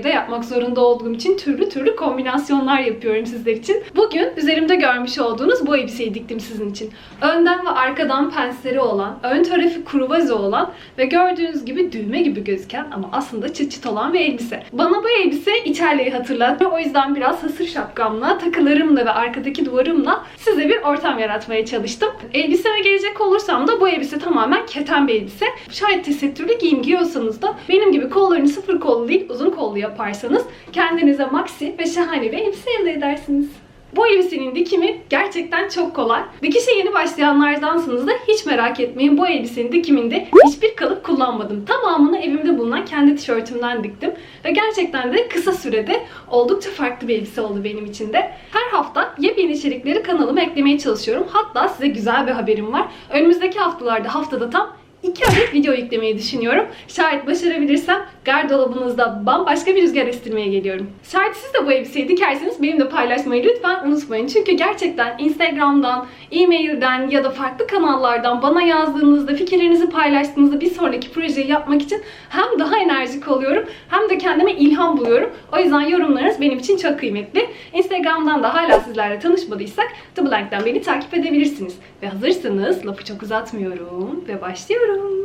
they ya yapmak zorunda olduğum için türlü türlü kombinasyonlar yapıyorum sizler için. Bugün üzerimde görmüş olduğunuz bu elbiseyi diktim sizin için. Önden ve arkadan pensleri olan, ön tarafı kruvaze olan ve gördüğünüz gibi düğme gibi gözüken ama aslında çıt çıt olan bir elbise. Bana bu elbise İtalya'yı hatırlattı. O yüzden biraz hasır şapkamla, takılarımla ve arkadaki duvarımla size bir ortam yaratmaya çalıştım. Elbiseme gelecek olursam da bu elbise tamamen keten bir elbise. Şayet tesettürlü giyim giyiyorsanız da benim gibi kollarını sıfır kollu değil uzun kollu yaparsanız kendinize maxi ve şahane bir elbise elde edersiniz. Bu elbisenin dikimi gerçekten çok kolay. Dikişe yeni başlayanlardansınız da hiç merak etmeyin. Bu elbisenin dikiminde hiçbir kalıp kullanmadım. Tamamını evimde bulunan kendi tişörtümden diktim. Ve gerçekten de kısa sürede oldukça farklı bir elbise oldu benim için de. Her hafta yepyeni içerikleri kanalıma eklemeye çalışıyorum. Hatta size güzel bir haberim var. Önümüzdeki haftalarda haftada tam 2 adet video yüklemeyi düşünüyorum. Şayet başarabilirsem gardırobunuzda bambaşka bir rüzgar estirmeye geliyorum. Şayet siz de bu elbiseyi dikerseniz benimle paylaşmayı lütfen unutmayın. Çünkü gerçekten Instagram'dan, e-mailden ya da farklı kanallardan bana yazdığınızda, fikirlerinizi paylaştığınızda bir sonraki projeyi yapmak için hem daha enerjik oluyorum hem de kendime ilham buluyorum. O yüzden yorumlarınız benim için çok kıymetli. Instagram'dan da hala sizlerle tanışmadıysak The Blank'ten beni takip edebilirsiniz. Ve hazırsanız lafı çok uzatmıyorum ve başlıyorum.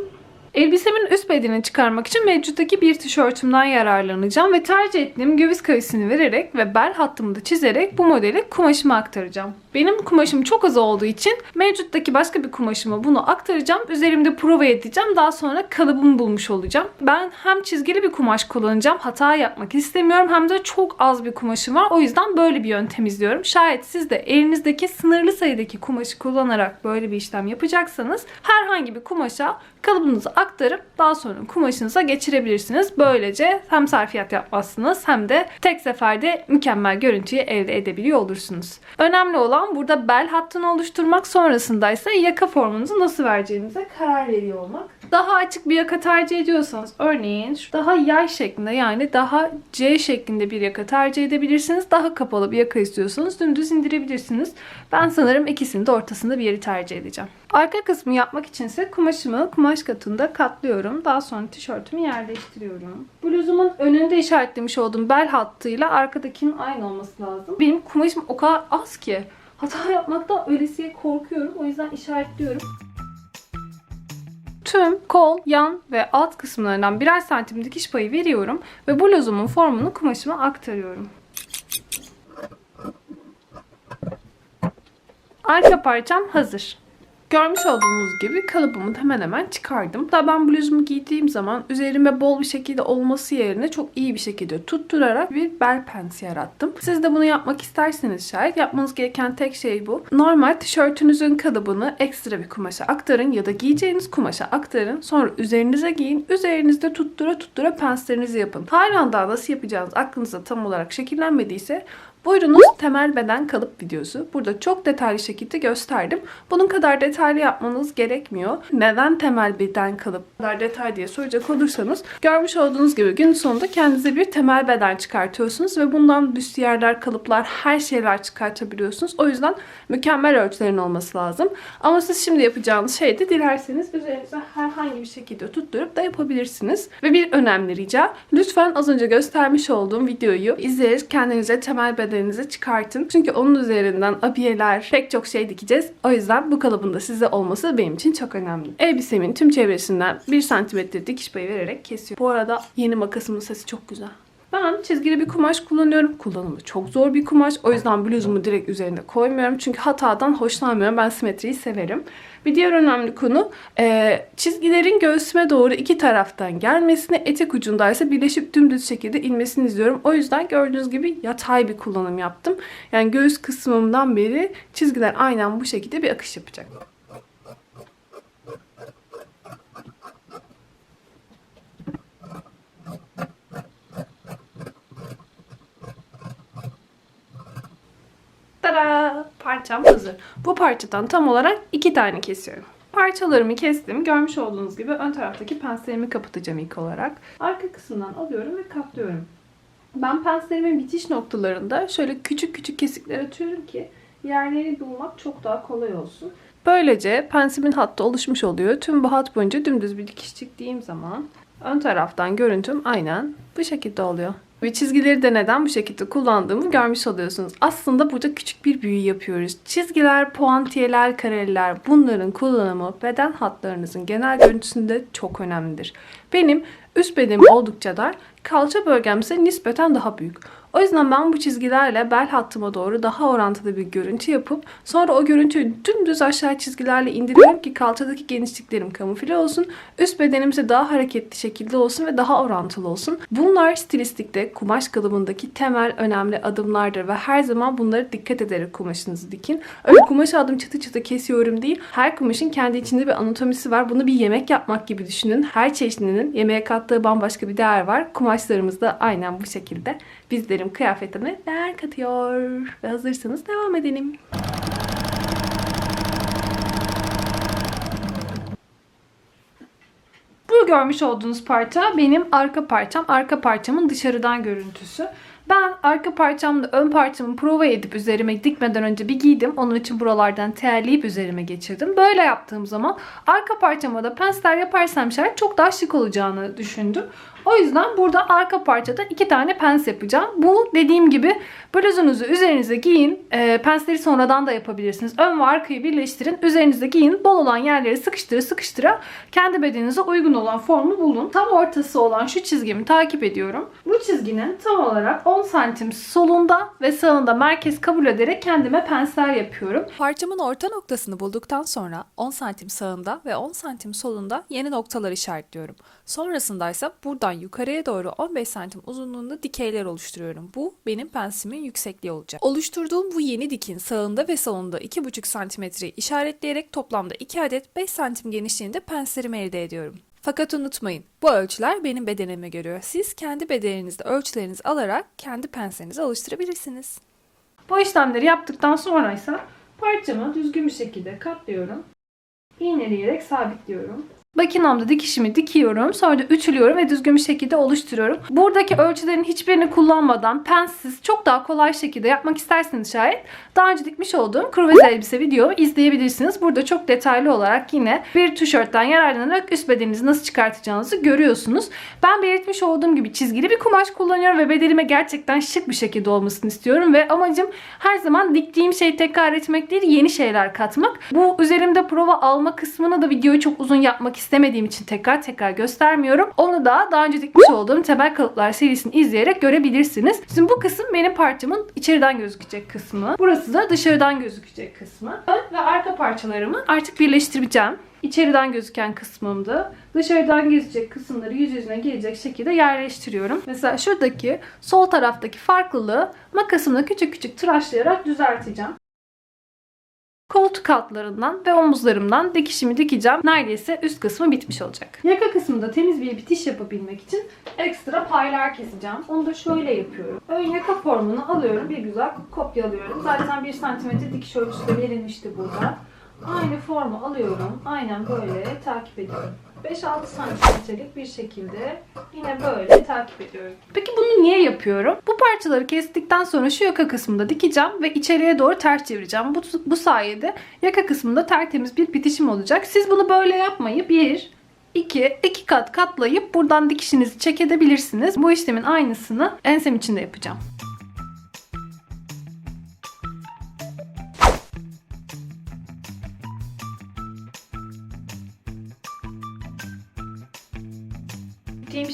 Elbisemin üst bedenini çıkarmak için mevcuttaki bir tişörtümden yararlanacağım ve tercih ettiğim göğüs kayısını vererek ve bel hattımı da çizerek bu modeli kumaşıma aktaracağım. Benim kumaşım çok az olduğu için mevcuttaki başka bir kumaşıma bunu aktaracağım. Üzerimde prova edeceğim. Daha sonra kalıbımı bulmuş olacağım. Ben hem çizgili bir kumaş kullanacağım. Hata yapmak istemiyorum. Hem de çok az bir kumaşım var. O yüzden böyle bir yöntem izliyorum. Şayet siz de elinizdeki sınırlı sayıdaki kumaşı kullanarak böyle bir işlem yapacaksanız herhangi bir kumaşa kalıbınızı aktarıp daha sonra kumaşınıza geçirebilirsiniz. Böylece hem sarfiyat yapmazsınız hem de tek seferde mükemmel görüntüyü elde edebiliyor olursunuz. Önemli olan burada bel hattını oluşturmak sonrasında ise yaka formunuzu nasıl vereceğinize karar veriyor olmak. Daha açık bir yaka tercih ediyorsanız örneğin şu daha yay şeklinde yani daha C şeklinde bir yaka tercih edebilirsiniz. Daha kapalı bir yaka istiyorsanız dümdüz indirebilirsiniz. Ben sanırım ikisini de ortasında bir yeri tercih edeceğim. Arka kısmı yapmak içinse kumaşımı kumaş katında katlıyorum. Daha sonra tişörtümü yerleştiriyorum. Bluzumun önünde işaretlemiş olduğum bel hattıyla arkadakinin aynı olması lazım. Benim kumaşım o kadar az ki. Hata yapmakta öylesiye korkuyorum. O yüzden işaretliyorum. Tüm kol, yan ve alt kısımlarından birer santim dikiş payı veriyorum ve bluzumun formunu kumaşıma aktarıyorum. Arka parçam hazır. Görmüş olduğunuz gibi kalıbımı hemen hemen çıkardım. Daha ben bluzumu giydiğim zaman üzerime bol bir şekilde olması yerine çok iyi bir şekilde tutturarak bir bel pensi yarattım. Siz de bunu yapmak isterseniz şayet yapmanız gereken tek şey bu. Normal tişörtünüzün kalıbını ekstra bir kumaşa aktarın ya da giyeceğiniz kumaşa aktarın. Sonra üzerinize giyin. Üzerinizde tuttura tuttura penslerinizi yapın. Hala daha nasıl yapacağınız aklınızda tam olarak şekillenmediyse Buyurunuz temel beden kalıp videosu. Burada çok detaylı şekilde gösterdim. Bunun kadar detaylı yapmanız gerekmiyor. Neden temel beden kalıp kadar detay diye soracak olursanız görmüş olduğunuz gibi gün sonunda kendinize bir temel beden çıkartıyorsunuz ve bundan büstiyerler, kalıplar, her şeyler çıkartabiliyorsunuz. O yüzden mükemmel ölçülerin olması lazım. Ama siz şimdi yapacağınız şey de dilerseniz üzerinize herhangi bir şekilde tutturup da yapabilirsiniz. Ve bir önemli rica lütfen az önce göstermiş olduğum videoyu izleyerek kendinize temel beden bedeninizi çıkartın. Çünkü onun üzerinden abiyeler, pek çok şey dikeceğiz. O yüzden bu kalıbın da size olması benim için çok önemli. Elbisemin tüm çevresinden 1 cm dikiş payı vererek kesiyorum. Bu arada yeni makasımın sesi çok güzel. Ben çizgili bir kumaş kullanıyorum. Kullanımı çok zor bir kumaş. O yüzden bluzumu direkt üzerine koymuyorum. Çünkü hatadan hoşlanmıyorum. Ben simetriyi severim. Bir diğer önemli konu e, çizgilerin göğsüme doğru iki taraftan gelmesini, etek ucunda ise birleşip dümdüz şekilde inmesini izliyorum. O yüzden gördüğünüz gibi yatay bir kullanım yaptım. Yani göğüs kısmımdan beri çizgiler aynen bu şekilde bir akış yapacak. Tada! Parçam hazır. Bu parçadan tam olarak iki tane kesiyorum. Parçalarımı kestim. Görmüş olduğunuz gibi ön taraftaki penslerimi kapatacağım ilk olarak. Arka kısımdan alıyorum ve katlıyorum. Ben penslerimin bitiş noktalarında şöyle küçük küçük kesikler atıyorum ki yerleri bulmak çok daha kolay olsun. Böylece pensimin hattı oluşmuş oluyor. Tüm bu hat boyunca dümdüz bir dikiş çektiğim zaman Ön taraftan görüntüm aynen bu şekilde oluyor. Ve çizgileri de neden bu şekilde kullandığımı görmüş oluyorsunuz. Aslında burada küçük bir büyü yapıyoruz. Çizgiler, puantiyeler, kareler bunların kullanımı beden hatlarınızın genel görüntüsünde çok önemlidir. Benim üst bedenim oldukça dar, kalça bölgem ise nispeten daha büyük. O yüzden ben bu çizgilerle bel hattıma doğru daha orantılı bir görüntü yapıp sonra o görüntüyü dümdüz aşağı çizgilerle indiriyorum ki kalçadaki genişliklerim kamufle olsun. Üst bedenim ise daha hareketli şekilde olsun ve daha orantılı olsun. Bunlar stilistikte kumaş kalıbındaki temel önemli adımlardır ve her zaman bunları dikkat ederek kumaşınızı dikin. Öyle kumaşı adım çıtı çıtı kesiyorum değil. Her kumaşın kendi içinde bir anatomisi var. Bunu bir yemek yapmak gibi düşünün. Her çeşninin yemeğe kattığı bambaşka bir değer var. Kumaşlarımız da aynen bu şekilde bizlerin kıyafetine değer katıyor. Ve hazırsanız devam edelim. Bu görmüş olduğunuz parça benim arka parçam. Arka parçamın dışarıdan görüntüsü. Ben arka parçamda ön parçamı prova edip üzerime dikmeden önce bir giydim. Onun için buralardan terleyip üzerime geçirdim. Böyle yaptığım zaman arka parçama da pensler yaparsam şayet çok daha şık olacağını düşündüm. O yüzden burada arka parçada iki tane pens yapacağım. Bu dediğim gibi bluzunuzu üzerinize giyin. E, pensleri sonradan da yapabilirsiniz. Ön ve arkayı birleştirin. Üzerinize giyin. Bol olan yerleri sıkıştıra sıkıştıra kendi bedeninize uygun olan formu bulun. Tam ortası olan şu çizgimi takip ediyorum. Bu çizginin tam olarak 10 santim solunda ve sağında merkez kabul ederek kendime pensler yapıyorum. Parçamın orta noktasını bulduktan sonra 10 santim sağında ve 10 santim solunda yeni noktalar işaretliyorum. Sonrasında ise buradan yukarıya doğru 15 santim uzunluğunda dikeyler oluşturuyorum. Bu benim pensimin yüksekliği olacak. Oluşturduğum bu yeni dikin sağında ve solunda 2,5 santimetreyi işaretleyerek toplamda 2 adet 5 santim genişliğinde penslerimi elde ediyorum. Fakat unutmayın, bu ölçüler benim bedenime göre. Siz kendi bedeninizde ölçülerinizi alarak kendi penslerinizi oluşturabilirsiniz. Bu işlemleri yaptıktan sonra ise parçamı düzgün bir şekilde katlıyorum. İğneleyerek sabitliyorum. Makinamda dikişimi dikiyorum. Sonra da ütülüyorum ve düzgün bir şekilde oluşturuyorum. Buradaki ölçülerin hiçbirini kullanmadan pensiz çok daha kolay şekilde yapmak isterseniz şayet daha önce dikmiş olduğum kruvez elbise videomu izleyebilirsiniz. Burada çok detaylı olarak yine bir tişörtten yararlanarak üst bedeninizi nasıl çıkartacağınızı görüyorsunuz. Ben belirtmiş olduğum gibi çizgili bir kumaş kullanıyorum ve bedenime gerçekten şık bir şekilde olmasını istiyorum ve amacım her zaman diktiğim şeyi tekrar etmek değil yeni şeyler katmak. Bu üzerimde prova alma kısmını da videoyu çok uzun yapmak istemediğim için tekrar tekrar göstermiyorum. Onu da daha önce dikmiş olduğum temel kalıplar serisini izleyerek görebilirsiniz. Şimdi bu kısım benim parçamın içeriden gözükecek kısmı. Burası da dışarıdan gözükecek kısmı. Ön ve arka parçalarımı artık birleştireceğim. İçeriden gözüken kısmımda dışarıdan gezecek kısımları yüz yüzüne gelecek şekilde yerleştiriyorum. Mesela şuradaki sol taraftaki farklılığı makasımla küçük küçük tıraşlayarak düzelteceğim. Koltuk altlarından ve omuzlarımdan dikişimi dikeceğim. Neredeyse üst kısmı bitmiş olacak. Yaka kısmında temiz bir bitiş yapabilmek için ekstra paylar keseceğim. Onu da şöyle yapıyorum. Ön yaka formunu alıyorum. Bir güzel kopyalıyorum. Zaten 1 cm dikiş ölçüsü verilmişti burada. Aynı formu alıyorum. Aynen böyle takip ediyorum. 5-6 santimetrelik bir şekilde yine böyle takip ediyorum. Peki bunu niye yapıyorum? Bu parçaları kestikten sonra şu yaka kısmında dikeceğim ve içeriye doğru ters çevireceğim. Bu, bu sayede yaka kısmında tertemiz bir bitişim olacak. Siz bunu böyle yapmayı bir, 2, iki kat katlayıp buradan dikişinizi çek edebilirsiniz. Bu işlemin aynısını ensem için de yapacağım.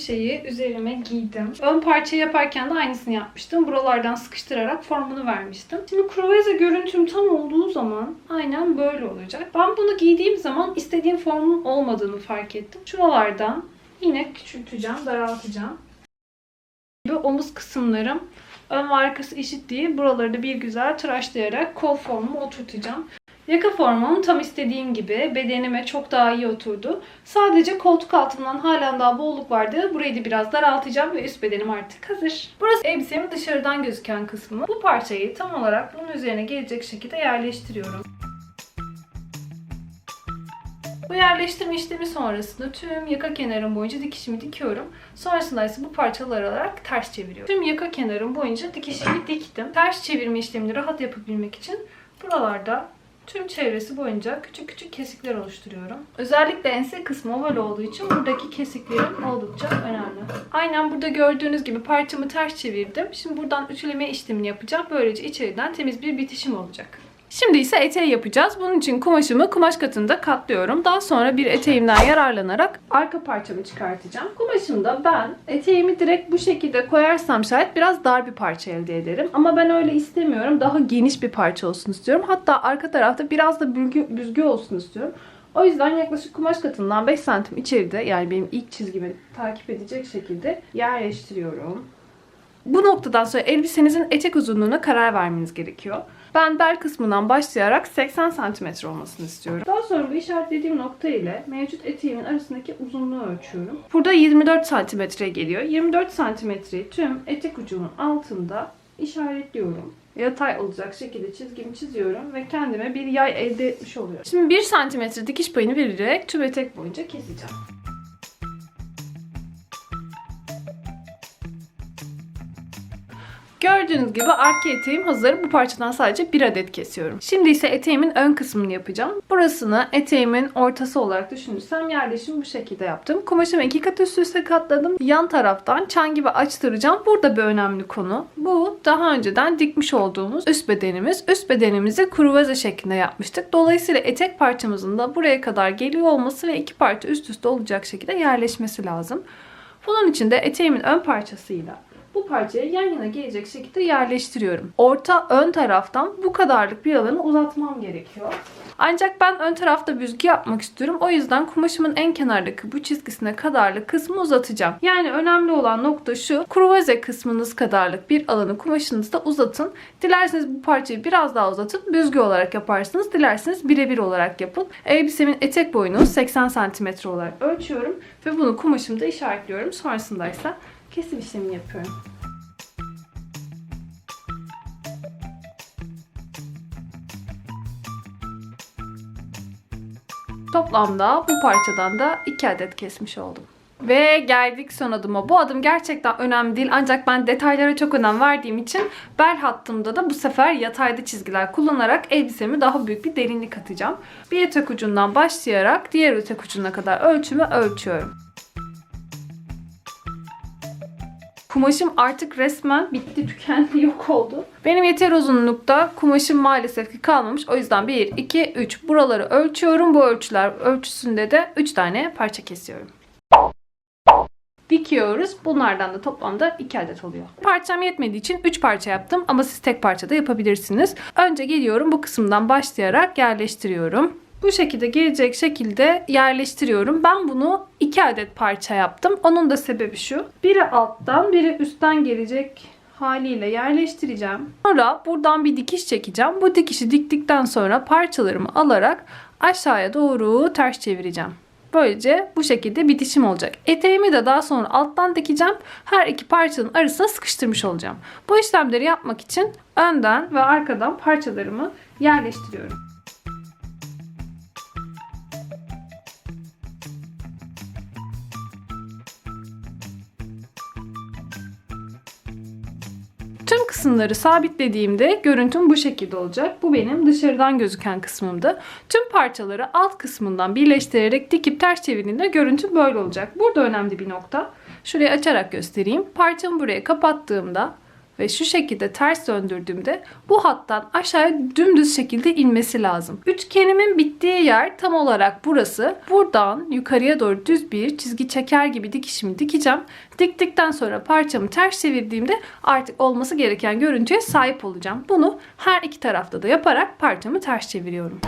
Şeyi üzerime giydim. Ön parça yaparken de aynısını yapmıştım. Buralardan sıkıştırarak formunu vermiştim. Şimdi kruveze görüntüm tam olduğu zaman aynen böyle olacak. Ben bunu giydiğim zaman istediğim formun olmadığını fark ettim. Şuralardan yine küçülteceğim, daraltacağım. Ve omuz kısımlarım ön ve arkası eşit değil. Buraları da bir güzel tıraşlayarak kol formumu oturtacağım. Yaka formum tam istediğim gibi bedenime çok daha iyi oturdu. Sadece koltuk altından halen daha bolluk vardı. Burayı da biraz daraltacağım ve üst bedenim artık hazır. Burası elbisemin dışarıdan gözüken kısmı. Bu parçayı tam olarak bunun üzerine gelecek şekilde yerleştiriyorum. Bu yerleştirme işlemi sonrasında tüm yaka kenarım boyunca dikişimi dikiyorum. Sonrasında ise bu parçalar alarak ters çeviriyorum. Tüm yaka kenarım boyunca dikişimi diktim. Ters çevirme işlemini rahat yapabilmek için buralarda Tüm çevresi boyunca küçük küçük kesikler oluşturuyorum. Özellikle ense kısmı oval olduğu için buradaki kesiklerim oldukça önemli. Aynen burada gördüğünüz gibi parçamı ters çevirdim. Şimdi buradan ütüleme işlemini yapacağım. Böylece içeriden temiz bir bitişim olacak. Şimdi ise eteği yapacağız. Bunun için kumaşımı kumaş katında katlıyorum. Daha sonra bir eteğimden yararlanarak arka parçamı çıkartacağım. Kumaşımda ben eteğimi direkt bu şekilde koyarsam şayet biraz dar bir parça elde ederim. Ama ben öyle istemiyorum. Daha geniş bir parça olsun istiyorum. Hatta arka tarafta biraz da büzgü, büzgü olsun istiyorum. O yüzden yaklaşık kumaş katından 5 santim içeride yani benim ilk çizgimi takip edecek şekilde yerleştiriyorum. Bu noktadan sonra elbisenizin etek uzunluğuna karar vermeniz gerekiyor. Ben bel kısmından başlayarak 80 cm olmasını istiyorum. Daha sonra bu işaretlediğim nokta ile mevcut eteğimin arasındaki uzunluğu ölçüyorum. Burada 24 cm geliyor. 24 cm'yi tüm etek ucunun altında işaretliyorum. Yatay olacak şekilde çizgimi çiziyorum ve kendime bir yay elde etmiş oluyorum. Şimdi 1 cm dikiş payını vererek tüm etek boyunca keseceğim. Gördüğünüz gibi arka eteğim hazır. Bu parçadan sadece bir adet kesiyorum. Şimdi ise eteğimin ön kısmını yapacağım. Burasını eteğimin ortası olarak düşünürsem yerleşim bu şekilde yaptım. Kumaşımı iki kat üst üste katladım. Yan taraftan çan gibi açtıracağım. Burada bir önemli konu. Bu daha önceden dikmiş olduğumuz üst bedenimiz. Üst bedenimizi kruvaze şeklinde yapmıştık. Dolayısıyla etek parçamızın da buraya kadar geliyor olması ve iki parça üst üste olacak şekilde yerleşmesi lazım. Bunun için de eteğimin ön parçasıyla bu parçayı yan yana gelecek şekilde yerleştiriyorum. Orta ön taraftan bu kadarlık bir alanı uzatmam gerekiyor. Ancak ben ön tarafta büzgü yapmak istiyorum. O yüzden kumaşımın en kenardaki bu çizgisine kadarlık kısmı uzatacağım. Yani önemli olan nokta şu. Kruvaze kısmınız kadarlık bir alanı kumaşınızda uzatın. Dilerseniz bu parçayı biraz daha uzatın. Büzgü olarak yaparsınız. Dilerseniz birebir olarak yapın. Elbisemin etek boyunu 80 cm olarak ölçüyorum. Ve bunu kumaşımda işaretliyorum. Sonrasında ise kesim işlemi yapıyorum. Toplamda bu parçadan da 2 adet kesmiş oldum. Ve geldik son adıma. Bu adım gerçekten önemli değil ancak ben detaylara çok önem verdiğim için bel hattımda da bu sefer yatayda çizgiler kullanarak elbisemi daha büyük bir derinlik atacağım. Bir etek ucundan başlayarak diğer etek ucuna kadar ölçümü ölçüyorum. Kumaşım artık resmen bitti, tükendi, yok oldu. Benim yeter uzunlukta kumaşım maalesef ki kalmamış. O yüzden 1, 2, 3 buraları ölçüyorum. Bu ölçüler ölçüsünde de 3 tane parça kesiyorum. Dikiyoruz. Bunlardan da toplamda 2 adet oluyor. Parçam yetmediği için 3 parça yaptım ama siz tek parça da yapabilirsiniz. Önce geliyorum bu kısımdan başlayarak yerleştiriyorum. Bu şekilde gelecek şekilde yerleştiriyorum. Ben bunu 2 adet parça yaptım. Onun da sebebi şu. Biri alttan, biri üstten gelecek haliyle yerleştireceğim. Sonra buradan bir dikiş çekeceğim. Bu dikişi diktikten sonra parçalarımı alarak aşağıya doğru ters çevireceğim. Böylece bu şekilde bitişim olacak. Eteğimi de daha sonra alttan dikeceğim. Her iki parçanın arasına sıkıştırmış olacağım. Bu işlemleri yapmak için önden ve arkadan parçalarımı yerleştiriyorum. Tüm kısımları sabitlediğimde görüntüm bu şekilde olacak. Bu benim dışarıdan gözüken kısmımdı. Tüm parçaları alt kısmından birleştirerek dikip ters çevirdiğimde görüntü böyle olacak. Burada önemli bir nokta. Şurayı açarak göstereyim. Parçamı buraya kapattığımda ve şu şekilde ters döndürdüğümde bu hattan aşağıya dümdüz şekilde inmesi lazım. Üçgenimin bittiği yer tam olarak burası. Buradan yukarıya doğru düz bir çizgi çeker gibi dikişimi dikeceğim. Diktikten sonra parçamı ters çevirdiğimde artık olması gereken görüntüye sahip olacağım. Bunu her iki tarafta da yaparak parçamı ters çeviriyorum.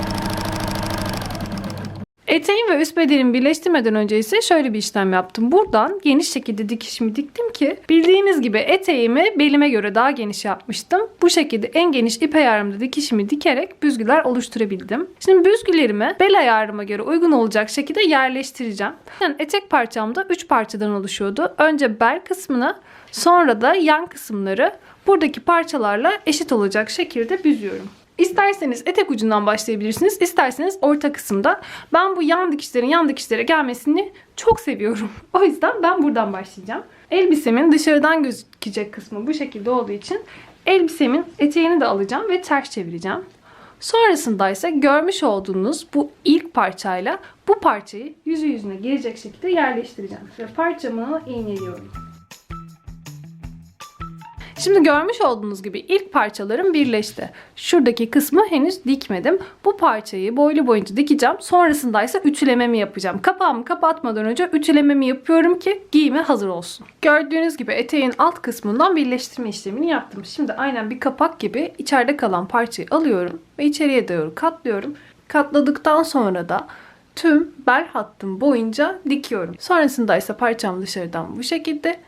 Eteğim ve üst bedenimi birleştirmeden önce ise şöyle bir işlem yaptım. Buradan geniş şekilde dikişimi diktim ki bildiğiniz gibi eteğimi belime göre daha geniş yapmıştım. Bu şekilde en geniş ip ayarımda dikişimi dikerek büzgüler oluşturabildim. Şimdi büzgülerimi bel ayarıma göre uygun olacak şekilde yerleştireceğim. Yani etek parçam da 3 parçadan oluşuyordu. Önce bel kısmını sonra da yan kısımları buradaki parçalarla eşit olacak şekilde büzüyorum. İsterseniz etek ucundan başlayabilirsiniz. isterseniz orta kısımda. Ben bu yan dikişlerin yan dikişlere gelmesini çok seviyorum. O yüzden ben buradan başlayacağım. Elbisemin dışarıdan gözükecek kısmı bu şekilde olduğu için elbisemin eteğini de alacağım ve ters çevireceğim. Sonrasında ise görmüş olduğunuz bu ilk parçayla bu parçayı yüzü yüzüne gelecek şekilde yerleştireceğim. Ve parçamı iğneliyorum. Şimdi görmüş olduğunuz gibi ilk parçalarım birleşti. Şuradaki kısmı henüz dikmedim. Bu parçayı boylu boyunca dikeceğim. Sonrasında ise ütülememi yapacağım. Kapağımı kapatmadan önce ütülememi yapıyorum ki giyime hazır olsun. Gördüğünüz gibi eteğin alt kısmından birleştirme işlemini yaptım. Şimdi aynen bir kapak gibi içeride kalan parçayı alıyorum ve içeriye doğru katlıyorum. Katladıktan sonra da tüm bel hattım boyunca dikiyorum. Sonrasında ise parçam dışarıdan bu şekilde,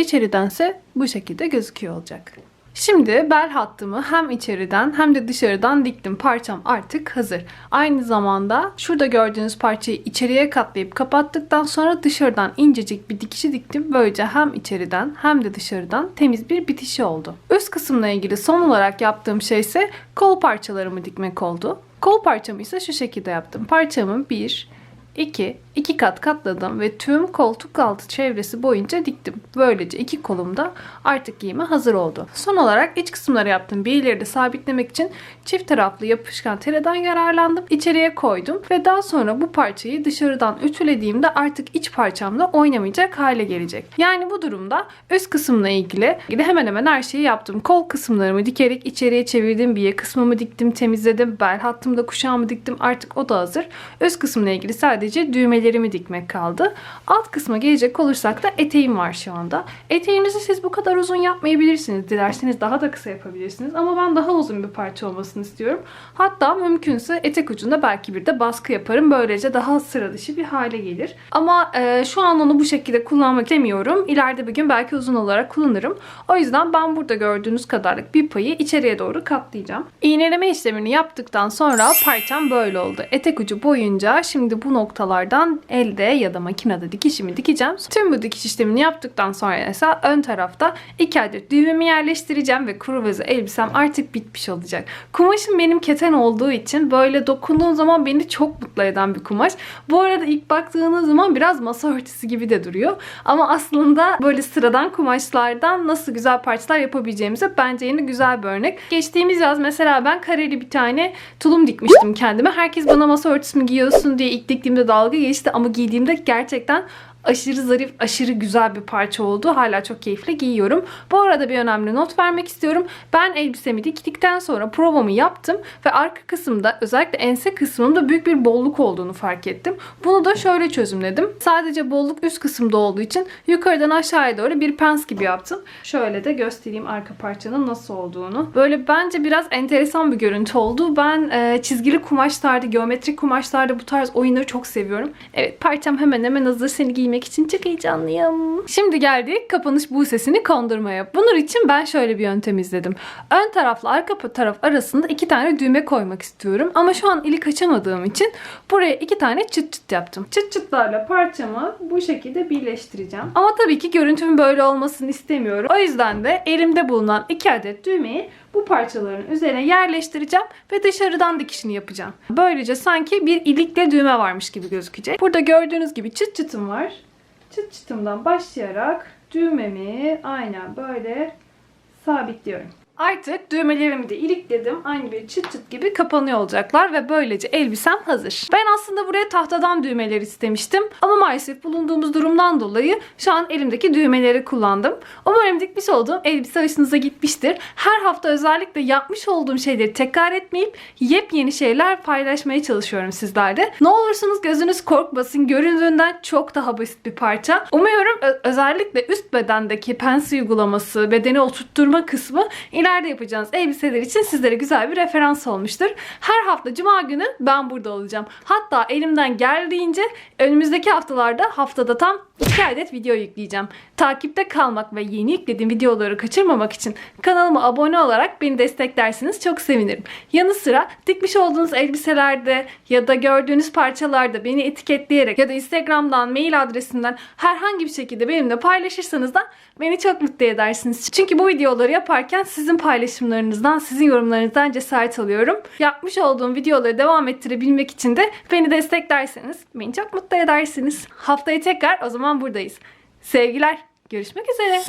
içeridense bu şekilde gözüküyor olacak. Şimdi bel hattımı hem içeriden hem de dışarıdan diktim. Parçam artık hazır. Aynı zamanda şurada gördüğünüz parçayı içeriye katlayıp kapattıktan sonra dışarıdan incecik bir dikişi diktim. Böylece hem içeriden hem de dışarıdan temiz bir bitişi oldu. Üst kısımla ilgili son olarak yaptığım şey ise kol parçalarımı dikmek oldu. Kol parçamı ise şu şekilde yaptım. Parçamı 1, 2, 2 kat katladım ve tüm koltuk altı çevresi boyunca diktim. Böylece iki kolum da artık giyime hazır oldu. Son olarak iç kısımları yaptım. Bilyeleri de sabitlemek için çift taraflı yapışkan tereden yararlandım. İçeriye koydum ve daha sonra bu parçayı dışarıdan ütülediğimde artık iç parçamda oynamayacak hale gelecek. Yani bu durumda üst kısımla ilgili hemen hemen her şeyi yaptım. Kol kısımlarımı dikerek içeriye çevirdim. Biye kısmımı diktim, temizledim. Bel hattımda kuşağımı diktim. Artık o da hazır. Üst kısımla ilgili sadece düğmelerimi dikmek kaldı. Alt kısma gelecek olursak da eteğim var şu anda. Eteğinizi siz bu kadar uzun yapmayabilirsiniz. Dilerseniz daha da kısa yapabilirsiniz. Ama ben daha uzun bir parça olmasını istiyorum. Hatta mümkünse etek ucunda belki bir de baskı yaparım. Böylece daha sıra dışı bir hale gelir. Ama e, şu an onu bu şekilde kullanmak istemiyorum. İleride bir gün belki uzun olarak kullanırım. O yüzden ben burada gördüğünüz kadarlık bir payı içeriye doğru katlayacağım. İğneleme işlemini yaptıktan sonra parçam böyle oldu. Etek ucu boyunca şimdi bu noktalardan elde ya da makinede dikişimi dikeceğim. Tüm bu dikiş işlemini yaptıktan sonra ise ön tarafta iki adet düğmemi yerleştireceğim ve kruvaze elbisem artık bitmiş olacak. Kumaşım benim keten olduğu için böyle dokunduğum zaman beni çok mutlu eden bir kumaş. Bu arada ilk baktığınız zaman biraz masa örtüsü gibi de duruyor. Ama aslında böyle sıradan kumaşlardan nasıl güzel parçalar yapabileceğimize bence yeni güzel bir örnek. Geçtiğimiz yaz mesela ben kareli bir tane tulum dikmiştim kendime. Herkes bana masa örtüsü mü giyiyorsun diye ilk diktiğimde dalga geçti ama giydiğimde gerçekten aşırı zarif, aşırı güzel bir parça oldu. Hala çok keyifli giyiyorum. Bu arada bir önemli not vermek istiyorum. Ben elbisemi diktikten sonra provamı yaptım ve arka kısımda özellikle ense kısmında büyük bir bolluk olduğunu fark ettim. Bunu da şöyle çözümledim. Sadece bolluk üst kısımda olduğu için yukarıdan aşağıya doğru bir pens gibi yaptım. Şöyle de göstereyim arka parçanın nasıl olduğunu. Böyle bence biraz enteresan bir görüntü oldu. Ben e, çizgili kumaşlarda, geometrik kumaşlarda bu tarz oyunları çok seviyorum. Evet parçam hemen hemen hazır. Seni giymek için çok heyecanlıyım. Şimdi geldik kapanış buğsesini kondurmaya. Bunun için ben şöyle bir yöntem izledim. Ön tarafla arka taraf arasında iki tane düğme koymak istiyorum. Ama şu an ilik açamadığım için buraya iki tane çıt çıt yaptım. Çıt çıtlarla parçamı bu şekilde birleştireceğim. Ama tabii ki görüntümün böyle olmasını istemiyorum. O yüzden de elimde bulunan iki adet düğmeyi bu parçaların üzerine yerleştireceğim ve dışarıdan dikişini yapacağım. Böylece sanki bir ilikle düğme varmış gibi gözükecek. Burada gördüğünüz gibi çıt çıtım var. Çıt çıtımdan başlayarak düğmemi aynen böyle sabitliyorum. Artık düğmelerimi de ilikledim. Aynı bir çıt çıt gibi kapanıyor olacaklar ve böylece elbisem hazır. Ben aslında buraya tahtadan düğmeler istemiştim. Ama maalesef bulunduğumuz durumdan dolayı şu an elimdeki düğmeleri kullandım. Umarım dikmiş olduğum elbise hoşunuza gitmiştir. Her hafta özellikle yapmış olduğum şeyleri tekrar etmeyip yepyeni şeyler paylaşmaya çalışıyorum sizlerle. Ne olursunuz gözünüz korkmasın. Göründüğünden çok daha basit bir parça. Ö- özellikle üst bedendeki pensi uygulaması, bedeni oturtturma kısmı ileride yapacağınız elbiseler için sizlere güzel bir referans olmuştur. Her hafta cuma günü ben burada olacağım. Hatta elimden geldiğince önümüzdeki haftalarda haftada tam 2 adet video yükleyeceğim. Takipte kalmak ve yeni yüklediğim videoları kaçırmamak için kanalıma abone olarak beni desteklerseniz çok sevinirim. Yanı sıra dikmiş olduğunuz elbiselerde ya da gördüğünüz parçalarda beni etiketleyerek ya da Instagram'dan, mail adresinden herhangi bir şekilde benimle paylaşırsanız da beni çok mutlu edersiniz. Çünkü bu videoları yaparken sizin paylaşımlarınızdan, sizin yorumlarınızdan cesaret alıyorum. Yapmış olduğum videoları devam ettirebilmek için de beni desteklerseniz beni çok mutlu edersiniz. Haftaya tekrar o zaman buradayız. Sevgiler. Görüşmek üzere.